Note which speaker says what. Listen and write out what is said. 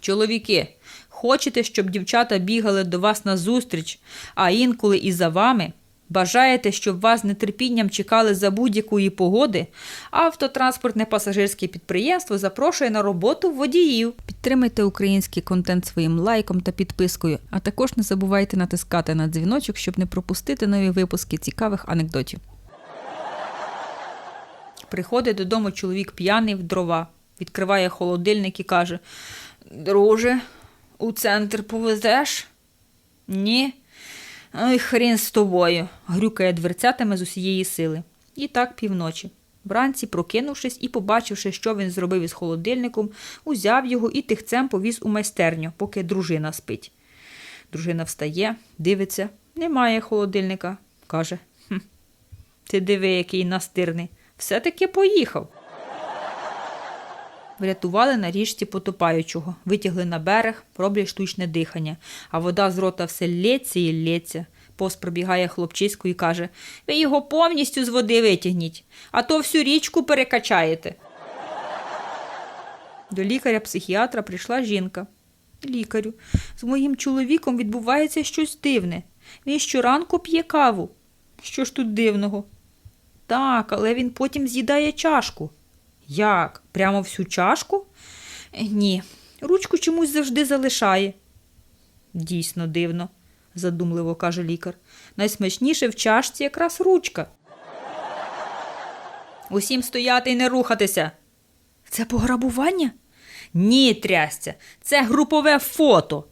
Speaker 1: Чоловіки, хочете, щоб дівчата бігали до вас на зустріч, а інколи і за вами? Бажаєте, щоб вас нетерпінням чекали за будь-якої погоди? Автотранспортне пасажирське підприємство запрошує на роботу водіїв. Підтримайте український контент своїм лайком та підпискою, а також не забувайте натискати на дзвіночок, щоб не пропустити нові випуски цікавих анекдотів. Приходить додому чоловік п'яний в дрова, відкриває холодильник і каже: Друже, у центр повезеш? Ні. Ой, хрін з тобою, грюкає дверцятами з усієї сили. І так півночі. Вранці, прокинувшись і побачивши, що він зробив із холодильником, узяв його і тихцем повіз у майстерню, поки дружина спить. Дружина встає, дивиться, немає холодильника. Каже: хм, ти диви, який настирний. Все-таки поїхав. Врятували на річці потопаючого, витягли на берег, роблять штучне дихання, а вода з рота все лється і лється. Повз пробігає хлопчисько і каже: Ви його повністю з води витягніть, а то всю річку перекачаєте. До лікаря-психіатра прийшла жінка. Лікарю, з моїм чоловіком відбувається щось дивне. Він щоранку п'є каву. Що ж тут дивного? Так, але він потім з'їдає чашку. Як? Прямо всю чашку? Ні, ручку чомусь завжди залишає. Дійсно дивно, задумливо каже лікар. Найсмачніше в чашці якраз ручка. Усім стояти і не рухатися. Це пограбування? Ні, трясця, це групове фото.